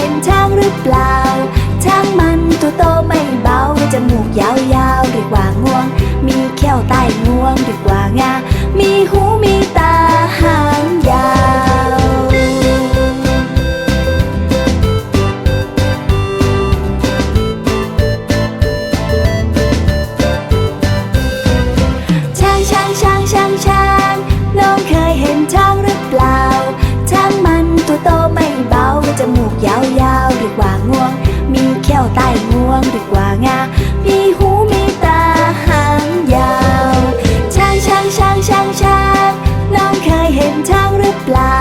ห็นช้างหรือเปล่า ช้างมันตัวโตไม่เบา จมูกยาวๆเรียกว่างวง มีเขี้ยวใต้งวงเรียกว่างา มีหูมี เปล่า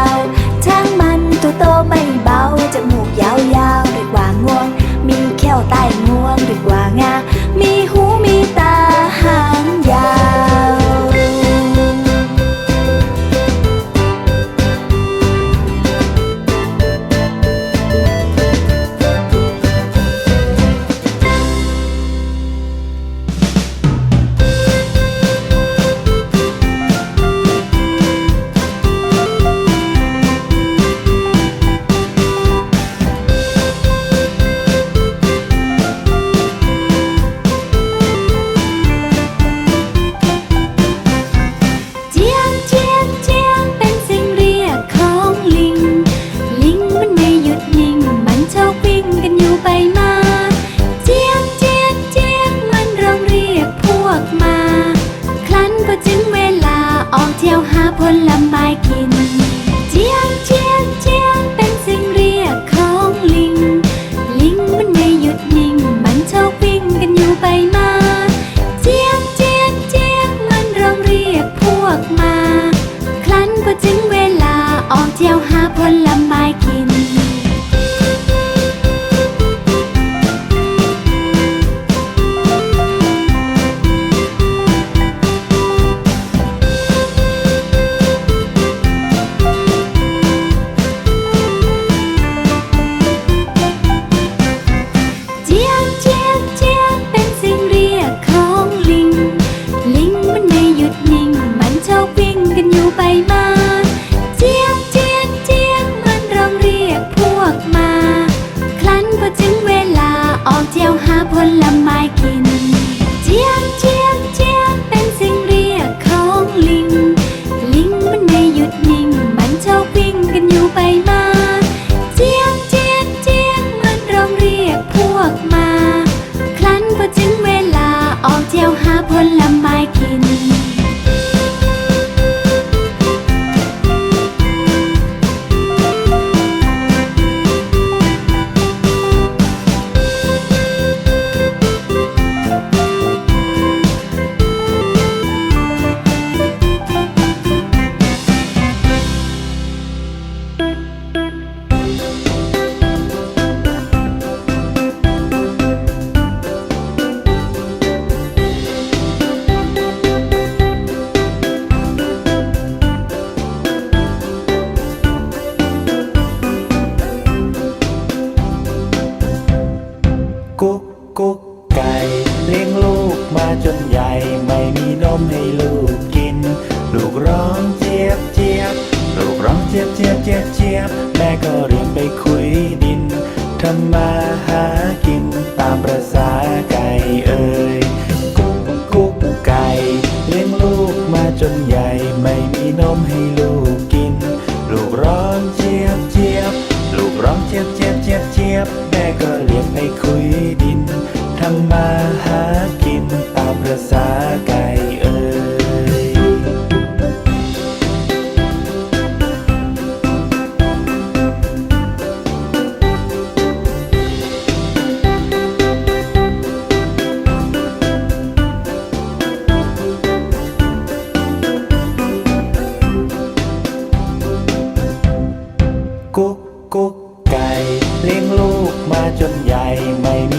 白马าผลไม้กิน ษาไก่เอ่ยกุ๊กกุ๊กไก่เลี้ยงลูกมาจนใหญ่ไม่มี